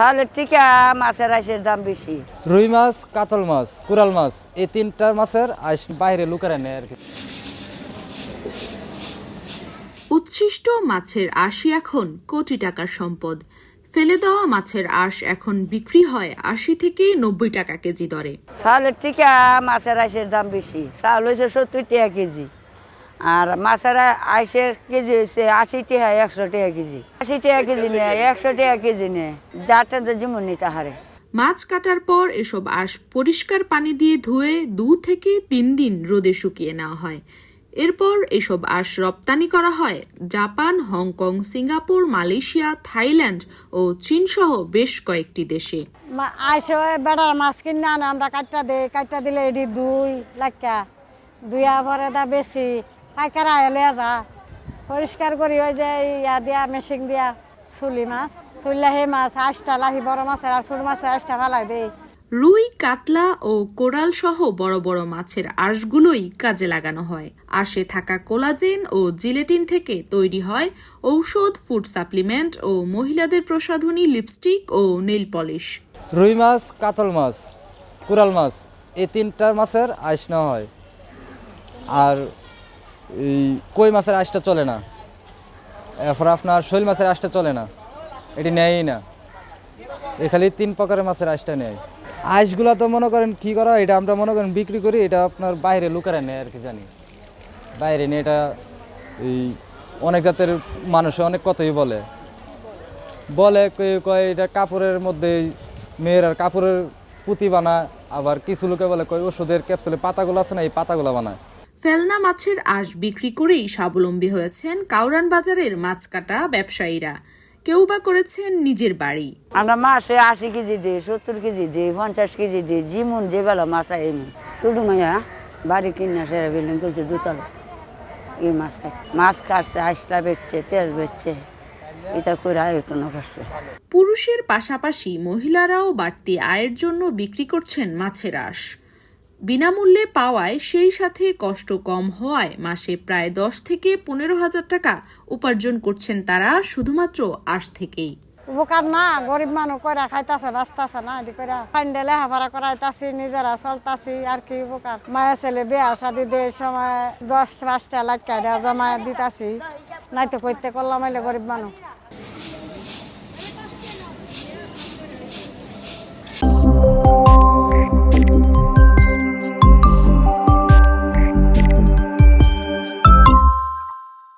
সালের থেকে মাছের আইসের দাম বেশি। রুই মাছ কাতল মাছ কুরাল মাছ এই তিনটা মাছের আইস বাইরে লুকারে নেয় আর কি। উচ্ছিষ্ট মাছের আশি এখন কোটি টাকার সম্পদ। ফেলে দেওয়া মাছের আঁশ এখন বিক্রি হয় আশি থেকে নব্বই টাকা কেজি দরে। সালের থেকে মাছের আইসের দাম বেশি। চাল হয়েছে সত্তর টাকা কেজি। আর মাছের আইসের কেজি হয়েছে আশি টাকা একশো টাকা কেজি। আশি টাকা কেজি নেয় একশো টাকা কেজি নেয় যাতে যেমন নিতে হারে মাছ কাটার পর এসব আঁশ পরিষ্কার পানি দিয়ে ধুয়ে দু থেকে তিন দিন রোদে শুকিয়ে নেওয়া হয়। এরপর এসব আঁশ রপ্তানি করা হয় Japan Hong Kong Singapore Malaysia Thailand ও চীনসহ বেশ কয়েকটি দেশে। মা- আইসে ওই বেড়ার মাছ কিনে আনে আমরা কাটটা দিই কাটটা দিলে এটি দুই লাক্কা দুইয়া পরে দা বেশি। পাইকারা এলে যা। পরিষ্কার করি ওই যে ইয়া দিয়া মেশিন দিয়া। চুলি মাছ চুললা সেই মাছ আষ্টা লাহি বড় মাছের আর ছোট মাছের আষ্টা ফালাই দেই। রুই কাতলা ও কোরাল সহ বড় বড় মাছের আঁশগুলোই কাজে লাগানো হয়। আঁশে থাকা কোলাজেন ও জিলেটিন থেকে তৈরি হয় ঔষধ ফুড সাপ্লিমেন্ট ও মহিলাদের প্রসাধনী লিপস্টিক ও নেল পলিশ। রুই মাছ কাতল মাছ কুরাল মাছ এই তিনটা মাছের আইস নেওয়া হয়। আর এই কই মাছের আইসটা চলে না? এরপর আপনার শৈল মাছের আইসটা চলে না? এটি নেয়ই না। এ খালি তিন প্রকারের মাছের আইসটা নেয়। আইসগুলো তো মনে করেন কি করা এটা আমরা মনে করেন বিক্রি করি, এটা আপনার বাইরে লুকারে নেয় আর কি, জানি। বাইরে নিয়ে এটা এই অনেক জাতের মানুষ অনেক কথাই বলে। বলে কয় এটা কাপড়ের মধ্যে মেয়ের আর কাপড়ের পুঁতি বানায়, আবার কিছু লোকে বলে, কয় ওষুধের ক্যাপসুলে পাতাগুলো আছে না, এই পাতাগুলো বানায়। ফেলনা মাছের আঁশ বিক্রি করেই স্বাবলম্বী হয়েছেন কাউরান বাজারের মাছ কাটা ব্যবসায়ীরা। কেউ বা করেছেন নিজের বাড়ি। আমরা মাসে আশি কেজি দিই সত্তর কেজি দিই পঞ্চাশ কেজি দিই যেমন যে বেলা মাছ এমন। শুধু মাইয়া বাড়ি কিনে সেরা বিল্ডিং করছে দুতলা। এই মাছ মাছ কাটছে আইসটা বেচছে তেল বেচছে। এটা করে আয়তন করছে। পুরুষের পাশাপাশি মহিলারাও বাড়তি আয়ের জন্য বিক্রি করছেন মাছের আঁশ। বিনামূল্যে পাওয়ায় সেই সাথে কষ্ট কম হওয়ায় মাসে প্রায় দশ থেকে পনেরো হাজার টাকা উপার্জন করছেন তারা শুধুমাত্র আঁশ থেকেই। উপকার না, গরিব মানুষ কইরা খাইতাছে, বাঁচতাছে না এটি কইরা ফাইন্ডে লেখাপড়া করাইতাছি, নিজেরা চলতাছি, আর কি উপকার মায়ের ছেলে বিয়া শাদি দিয়ে সময় দশ পাঁচটা লাখ জমা দিতাছি নাই তো করতে করলাম গরিব মানুষ।